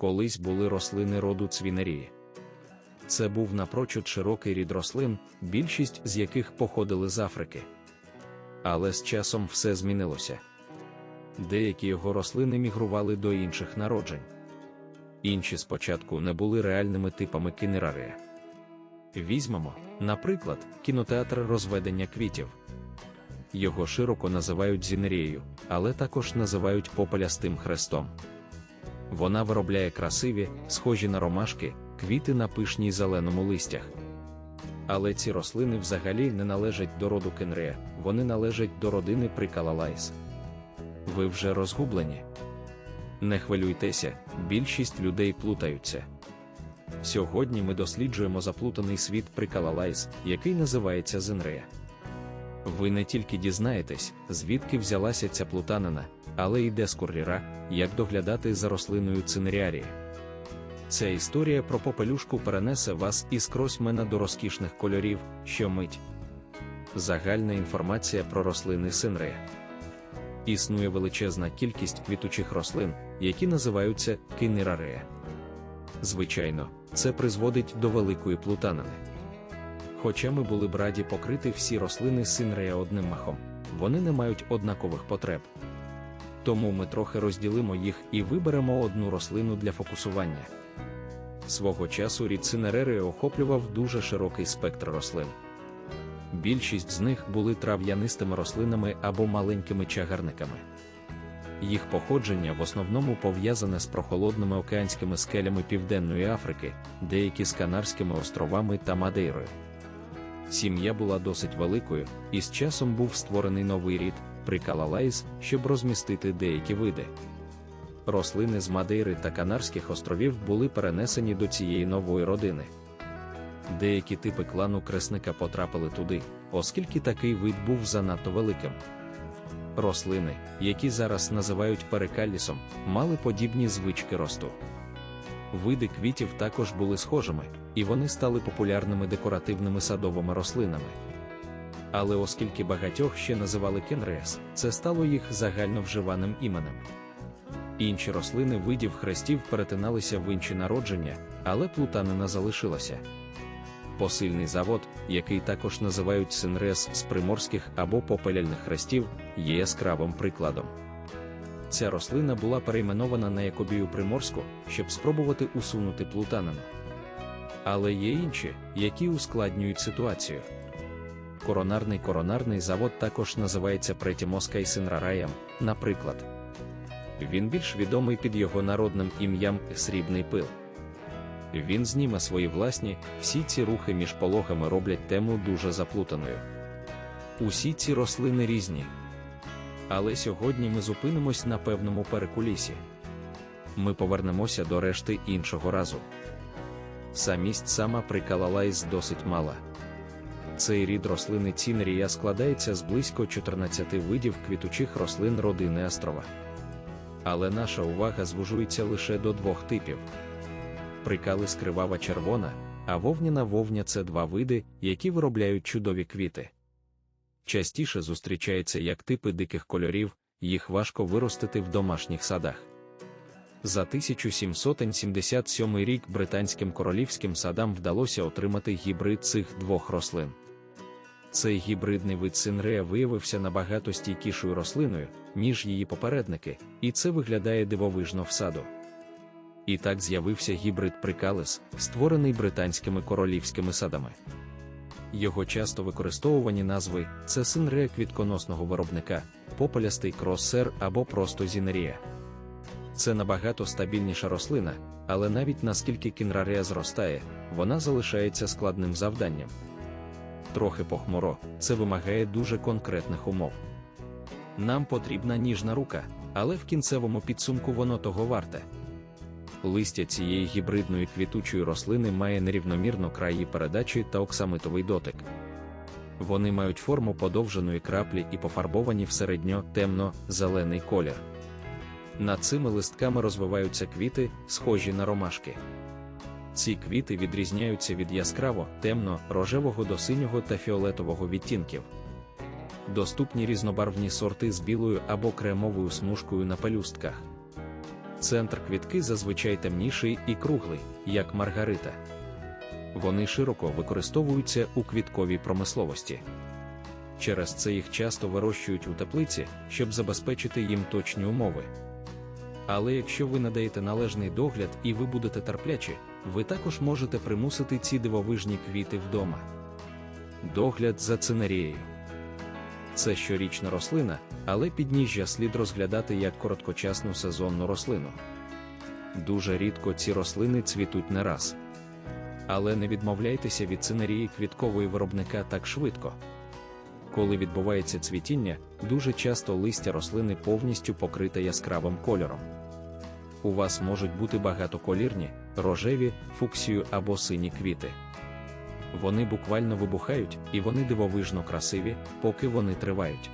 колись були рослини роду цвінерії. Це був напрочуд широкий рід рослин, більшість з яких походили з Африки. Але з часом все змінилося. Деякі його рослини мігрували до інших народжень. Інші спочатку не були реальними типами кінерарія. Візьмемо, наприклад, кінотеатр розведення квітів. Його широко називають зінерією, але також називають попелястим хрестом. Вона виробляє красиві, схожі на ромашки, квіти на пишній зеленому листях. Але ці рослини взагалі не належать до роду кенрея, вони належать до родини прикалалайс. Ви вже розгублені? Не хвилюйтеся, більшість людей плутаються. Сьогодні ми досліджуємо заплутаний світ прикалалайс, який називається Зенрея. Ви не тільки дізнаєтесь, звідки взялася ця плутанина, але й де з кур'єра, як доглядати за рослиною цинеріарії. Ця історія про попелюшку перенесе вас із кросьмена до розкішних кольорів, що мить. Загальна інформація про рослини синрея. Існує величезна кількість квітучих рослин, які називаються кинерарея. Звичайно, це призводить до великої плутанини. Хоча ми були б раді покрити всі рослини синрея одним махом, вони не мають однакових потреб. Тому ми трохи розділимо їх і виберемо одну рослину для фокусування. Свого часу рід синерери охоплював дуже широкий спектр рослин. Більшість з них були трав'янистими рослинами або маленькими чагарниками. Їх походження в основному пов'язане з прохолодними океанськими скелями Південної Африки, деякі з Канарськими островами та Мадейрою. Сім'я була досить великою, і з часом був створений новий рід прикалалайз, щоб розмістити деякі види. Рослини з Мадейри та Канарських островів були перенесені до цієї нової родини. Деякі типи клану кресника потрапили туди, оскільки такий вид був занадто великим. Рослини, які зараз називають перекаллісом, мали подібні звички росту. Види квітів також були схожими, і вони стали популярними декоративними садовими рослинами. Але оскільки багатьох ще називали кенреас, це стало їх загально вживаним іменем. Інші рослини видів хрестів перетиналися в інші народження, але плутанина залишилася. Посильний завод, який також називають синрес з приморських або попеляльних хрестів, є яскравим прикладом. Ця рослина була перейменована на якобію приморську, щоб спробувати усунути плутанину. Але є інші, які ускладнюють ситуацію. Коронарний коронарний завод також називається Претімоска Синрараєм, наприклад. Він більш відомий під його народним ім'ям Срібний пил. Він зніме свої власні, всі ці рухи між пологами роблять тему дуже заплутаною. Усі ці рослини різні. Але сьогодні ми зупинимось на певному перекулісі. Ми повернемося до решти іншого разу. Самість сама прикалалайз досить мала. Цей рід рослини цінерія складається з близько 14 видів квітучих рослин родини острова. Але наша увага звужується лише до двох типів. Прикалис кривава червона, а вовняна вовня це два види, які виробляють чудові квіти. Частіше зустрічається як типи диких кольорів, їх важко виростити в домашніх садах. За 1777 рік британським королівським садам вдалося отримати гібрид цих двох рослин. Цей гібридний вид синрея виявився набагато стійкішою рослиною, ніж її попередники, і це виглядає дивовижно в саду. І так з'явився гібрид прикалис, створений британськими королівськими садами. Його часто використовувані назви це синрея квітконосного виробника, попелястий кроссер або просто зінерія. Це набагато стабільніша рослина, але навіть наскільки кінрарія зростає, вона залишається складним завданням. Трохи похмуро, це вимагає дуже конкретних умов. Нам потрібна ніжна рука, але в кінцевому підсумку воно того варте. Листя цієї гібридної квітучої рослини має нерівномірно краї передачі та оксамитовий дотик. Вони мають форму подовженої краплі і пофарбовані в середньо темно-зелений колір. Над цими листками розвиваються квіти, схожі на ромашки. Ці квіти відрізняються від яскраво, темно, рожевого до синього та фіолетового відтінків. Доступні різнобарвні сорти з білою або кремовою смужкою на пелюстках. Центр квітки зазвичай темніший і круглий, як маргарита. Вони широко використовуються у квітковій промисловості. Через це їх часто вирощують у теплиці, щоб забезпечити їм точні умови. Але якщо ви надаєте належний догляд і ви будете терплячі, ви також можете примусити ці дивовижні квіти вдома. Догляд за цинерією. Це щорічна рослина, але підніжжя слід розглядати як короткочасну сезонну рослину. Дуже рідко ці рослини цвітуть не раз. Але не відмовляйтеся від цинерії квіткової виробника так швидко. Коли відбувається цвітіння, дуже часто листя рослини повністю покрите яскравим кольором. У вас можуть бути багатоколірні, рожеві, фуксію або сині квіти. Вони буквально вибухають і вони дивовижно красиві, поки вони тривають.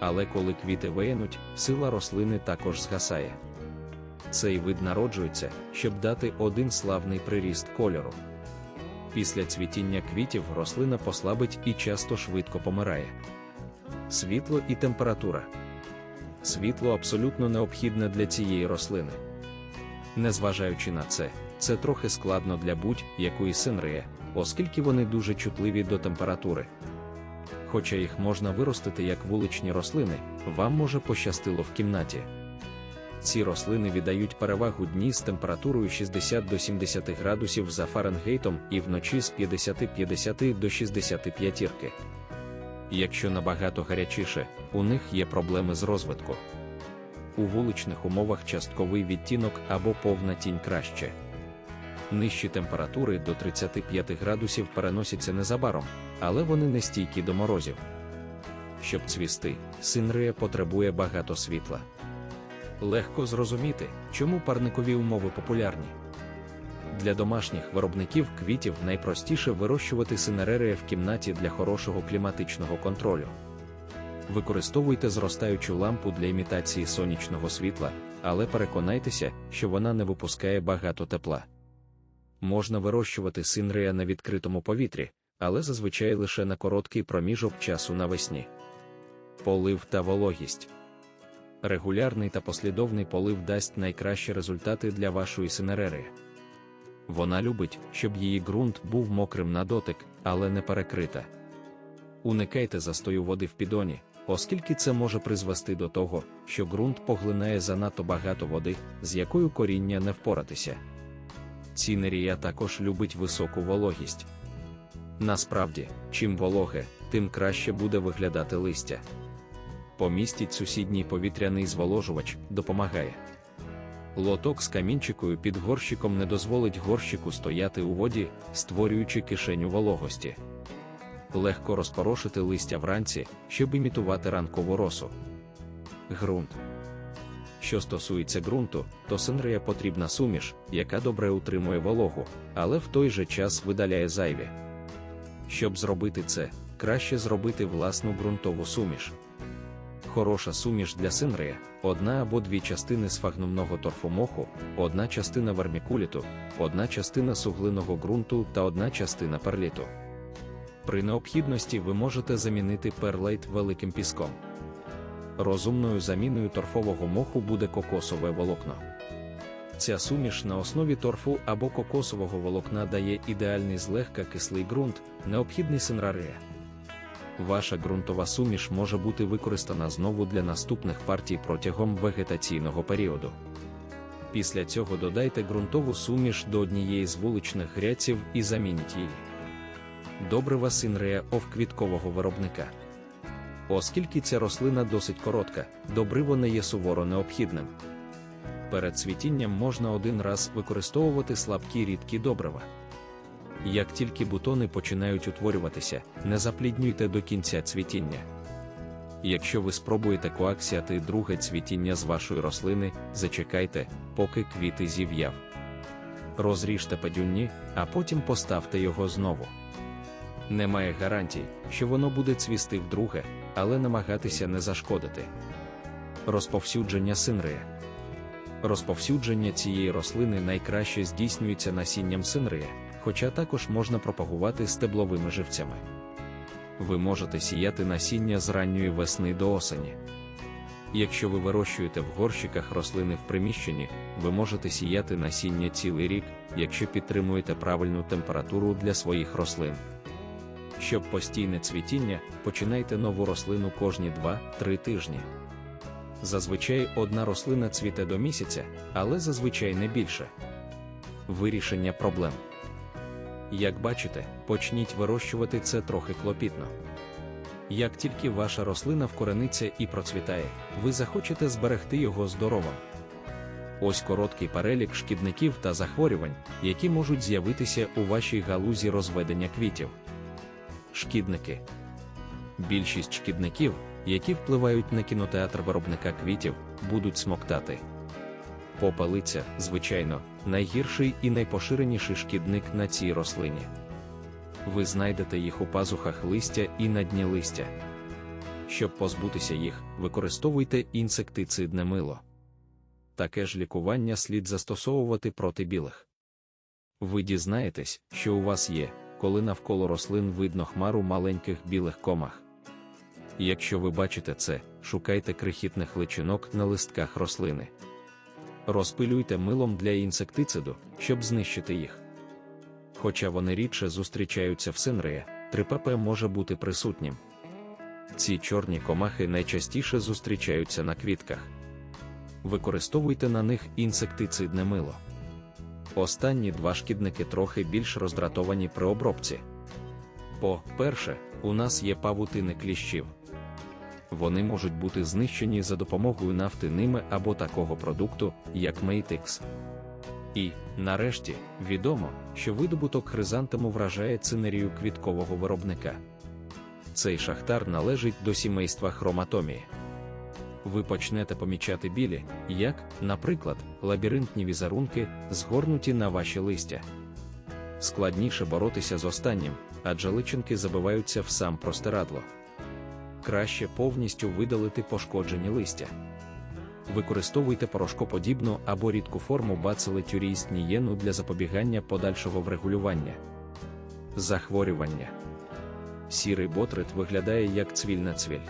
Але коли квіти виянуть, сила рослини також згасає. Цей вид народжується, щоб дати один славний приріст кольору. Після цвітіння квітів рослина послабить і часто швидко помирає. Світло і температура. Світло абсолютно необхідне для цієї рослини. Незважаючи на це, це трохи складно для будь-якої синреї, оскільки вони дуже чутливі до температури. Хоча їх можна виростити як вуличні рослини, вам може пощастило в кімнаті. Ці рослини віддають перевагу дні з температурою 60 до 70 градусів за Фаренгейтом і вночі з 50-50 до 65. Якщо набагато гарячіше, у них є проблеми з розвитку. У вуличних умовах частковий відтінок або повна тінь краще. Нижчі температури до 35 градусів переносяться незабаром, але вони не стійкі до морозів. Щоб цвісти, синрія потребує багато світла. Легко зрозуміти, чому парникові умови популярні. Для домашніх виробників квітів найпростіше вирощувати синерерія в кімнаті для хорошого кліматичного контролю. Використовуйте зростаючу лампу для імітації сонячного світла, але переконайтеся, що вона не випускає багато тепла. Можна вирощувати синрея на відкритому повітрі, але зазвичай лише на короткий проміжок часу навесні. Полив та вологість. Регулярний та послідовний полив дасть найкращі результати для вашої синерери. Вона любить, щоб її ґрунт був мокрим на дотик, але не перекрита. Уникайте застою води в підоні, оскільки це може призвести до того, що ґрунт поглинає занадто багато води, з якою коріння не впоратися. Цінерія також любить високу вологість. Насправді, чим вологе, тим краще буде виглядати листя. Помістіть сусідній повітряний зволожувач, допомагає. Лоток з камінчикою під горщиком не дозволить горщику стояти у воді, створюючи кишеню вологості. Легко розпорошити листя вранці, щоб імітувати ранкову росу. Грунт. Що стосується ґрунту, то синрея потрібна суміш, яка добре утримує вологу, але в той же час видаляє зайві. Щоб зробити це, краще зробити власну ґрунтову суміш. Хороша суміш для синрея одна або дві частини сфагнумного торфомоху, одна частина вермікуліту, одна частина суглиного ґрунту та одна частина перліту. При необхідності ви можете замінити перлейт великим піском. Розумною заміною торфового моху буде кокосове волокно. Ця суміш на основі торфу або кокосового волокна дає ідеальний злегка кислий ґрунт, необхідний синрарія. Ваша ґрунтова суміш може бути використана знову для наступних партій протягом вегетаційного періоду. Після цього додайте ґрунтову суміш до однієї з вуличних гряців і замініть її. Добрива синрея овквіткового виробника. Оскільки ця рослина досить коротка, добриво не є суворо необхідним. Перед цвітінням можна один раз використовувати слабкі рідкі добрива. Як тільки бутони починають утворюватися, не запліднюйте до кінця цвітіння. Якщо ви спробуєте коаксіати друге цвітіння з вашої рослини, зачекайте, поки квіти зів'яв. Розріжте падюнні, а потім поставте його знову. Немає гарантій, що воно буде цвісти вдруге, але намагатися не зашкодити. Розповсюдження синрия. Розповсюдження цієї рослини найкраще здійснюється насінням синрия, хоча також можна пропагувати стебловими живцями. Ви можете сіяти насіння з ранньої весни до осені. Якщо ви вирощуєте в горщиках рослини в приміщенні, ви можете сіяти насіння цілий рік, якщо підтримуєте правильну температуру для своїх рослин. Щоб постійне цвітіння, починайте нову рослину кожні 2-3 тижні. Зазвичай одна рослина цвіте до місяця, але зазвичай не більше. Вирішення проблем. Як бачите, почніть вирощувати це трохи клопітно. Як тільки ваша рослина вкорениться і процвітає, ви захочете зберегти його здоровим. Ось короткий перелік шкідників та захворювань, які можуть з'явитися у вашій галузі розведення квітів. Шкідники. Більшість шкідників, які впливають на кінотеатр виробника квітів, будуть смоктати. Попелиця, звичайно, найгірший і найпоширеніший шкідник на цій рослині. Ви знайдете їх у пазухах листя і на дні листя. Щоб позбутися їх, використовуйте інсектицидне мило. Таке ж лікування слід застосовувати проти білих. Ви дізнаєтесь, що у вас є, коли навколо рослин видно хмару маленьких білих комах. Якщо ви бачите це, шукайте крихітних личинок на листках рослини. Розпилюйте милом для інсектициду, щоб знищити їх. Хоча вони рідше зустрічаються в синрея, 3ПП може бути присутнім. Ці чорні комахи найчастіше зустрічаються на квітках. Використовуйте на них інсектицидне мило. Останні два шкідники трохи більш роздратовані при обробці. По-перше, у нас є павутини кліщів. Вони можуть бути знищені за допомогою нафти ними або такого продукту, як Мейтикс. І, нарешті, відомо, що видобуток хризантему вражає цинерію квіткового виробника. Цей шахтар належить до сімейства хроматомії. Ви почнете помічати білі, як, наприклад, лабіринтні візерунки, згорнуті на ваші листя. Складніше боротися з останнім, адже личинки забиваються в сам простирадло. Краще повністю видалити пошкоджені листя. Використовуйте порошкоподібну або рідку форму бацили тюрійстнієну для запобігання подальшого врегулювання. Захворювання. Сірий ботрит виглядає як цвільна цвіль.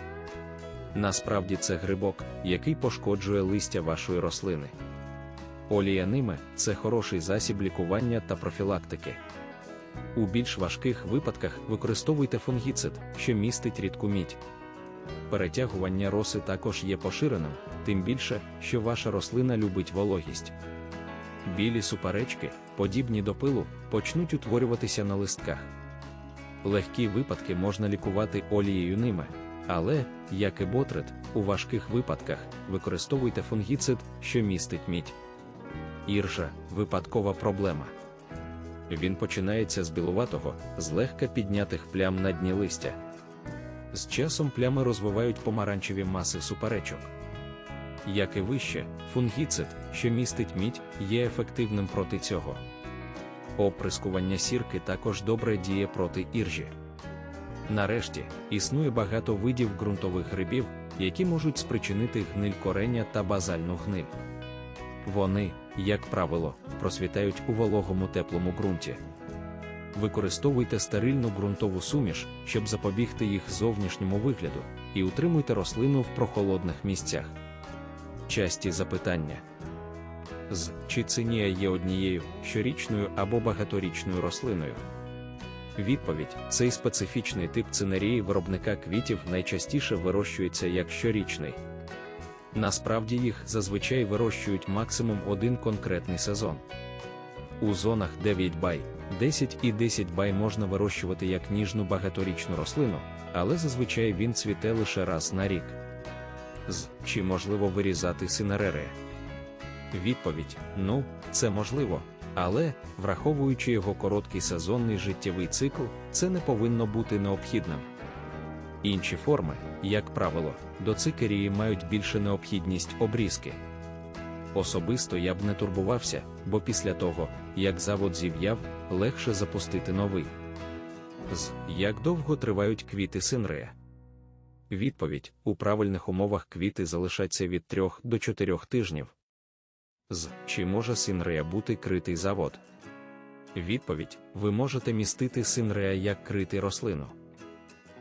Насправді це грибок, який пошкоджує листя вашої рослини. Олія ними це хороший засіб лікування та профілактики. У більш важких випадках використовуйте фунгіцид, що містить рідку мідь. Перетягування роси також є поширеним, тим більше, що ваша рослина любить вологість. Білі суперечки, подібні до пилу, почнуть утворюватися на листках. Легкі випадки можна лікувати олією ними, але, як і ботрит, у важких випадках використовуйте фунгіцид, що містить мідь. Іржа випадкова проблема. Він починається з білуватого, злегка піднятих плям на дні листя. З часом плями розвивають помаранчеві маси суперечок. Як і вище, фунгіцид, що містить мідь, є ефективним проти цього. Оприскування сірки також добре діє проти іржі. Нарешті, існує багато видів ґрунтових грибів, які можуть спричинити гниль корення та базальну гниль. Вони, як правило, просвітають у вологому теплому ґрунті. Використовуйте стерильну ґрунтову суміш, щоб запобігти їх зовнішньому вигляду, і утримуйте рослину в прохолодних місцях. Часті запитання з чи цинія є однією щорічною або багаторічною рослиною. Відповідь: цей специфічний тип цинерії виробника квітів найчастіше вирощується як щорічний. Насправді їх зазвичай вирощують максимум один конкретний сезон. У зонах 9 бай, 10 і 10 бай можна вирощувати як ніжну багаторічну рослину, але зазвичай він цвіте лише раз на рік. З чи можливо вирізати синерери? Відповідь: ну, це можливо, але, враховуючи його короткий сезонний життєвий цикл, це не повинно бути необхідним. Інші форми, як правило, до цикерії мають більше необхідність обрізки. Особисто я б не турбувався, бо після того, як завод зів'яв, легше запустити новий. З як довго тривають квіти синрея? Відповідь: у правильних умовах квіти залишаться від 3 до 4 тижнів. З чи може синрея бути критий завод? Відповідь: ви можете містити синрея як критий рослину.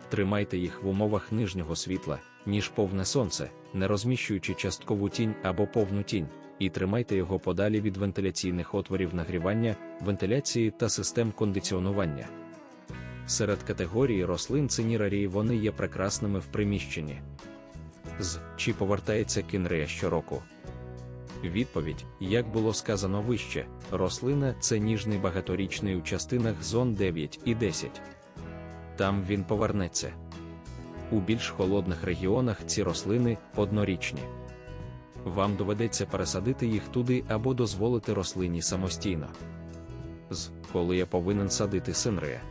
Тримайте їх в умовах нижнього світла, ніж повне сонце, не розміщуючи часткову тінь або повну тінь, і тримайте його подалі від вентиляційних отворів нагрівання, вентиляції та систем кондиціонування. Серед категорії рослин цинірарії вони є прекрасними в приміщенні. З чи повертається кінрея щороку? Відповідь, як було сказано вище, рослина це ніжний багаторічний у частинах зон 9 і 10. Там він повернеться. У більш холодних регіонах ці рослини однорічні. Вам доведеться пересадити їх туди або дозволити рослині самостійно. З коли я повинен садити синрея?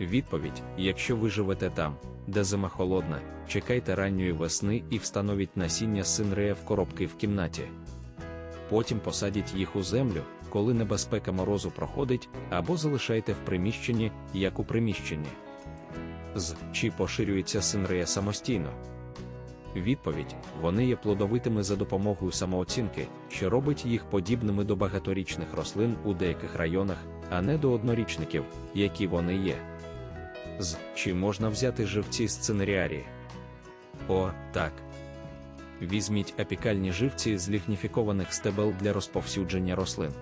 Відповідь: якщо ви живете там, де зима холодна, чекайте ранньої весни і встановіть насіння синрея в коробки в кімнаті. Потім посадіть їх у землю, коли небезпека морозу проходить, або залишайте в приміщенні, як у приміщенні. З чи поширюється синрея самостійно? Відповідь: вони є плодовитими за допомогою самооцінки, що робить їх подібними до багаторічних рослин у деяких районах, а не до однорічників, які вони є. З чи можна взяти живці з цинеріарії? О, так. Візьміть апікальні живці з лігніфікованих стебел для розповсюдження рослин.